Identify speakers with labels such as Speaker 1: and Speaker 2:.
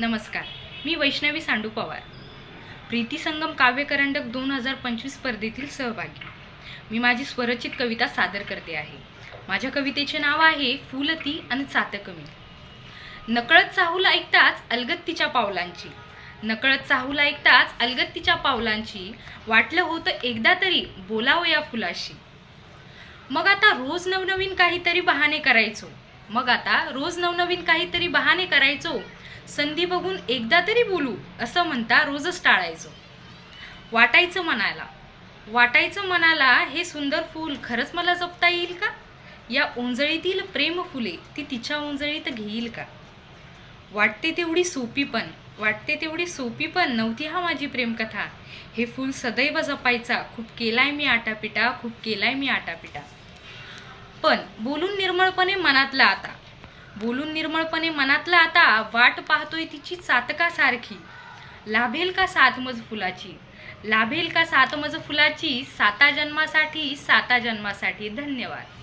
Speaker 1: नमस्कार. मी वैष्णवी सांडू पवार. प्रीती संगम काव्यकरंडक दोन हजार पंचवीस स्पर्धेतील सहभागी. मी माझी स्वरचित कविता सादर करते आहे. माझ्या कवितेचे नाव आहे फुलती आणि चातकमी नकळत चाहूल ऐकताच अलगत्तीच्या पावलांची. नकळत चाहूल ऐकताच अलगत्तीच्या पावलांची. वाटलं होतं एकदा तरी बोलावं या फुलाशी. मग आता रोज नवनवीन काहीतरी बहाणे करायचो. मग आता रोज नवनवीन काहीतरी बहाणे करायचो. संधी बघून एकदा तरी बोलू असं म्हणता रोजच टाळायचो. वाटायचं मनाला. वाटायचं मनाला हे सुंदर फूल खरंच मला जपता येईल का? या उंजळीतील प्रेम फुले ती तिच्या उंजळीत घेईल का? वाटते तेवढी सोपी पण वाटते तेवढी सोपी पण नव्हती हा माझी प्रेमकथा. हे फूल सदैव जपायचा खूप केलाय मी आटापिटा खूप केलाय मी आटापिटा. पण बोलून निर्मळपणे मनातला आता बोलून निर्मळपणे मनातला आता वाट पाहतोय तिची चातकासारखी. लाभेल का सातमज फुलाची? लाभेल का सातमज फुलाची? साता जन्मासाठी साता जन्मासाठी धन्यवाद.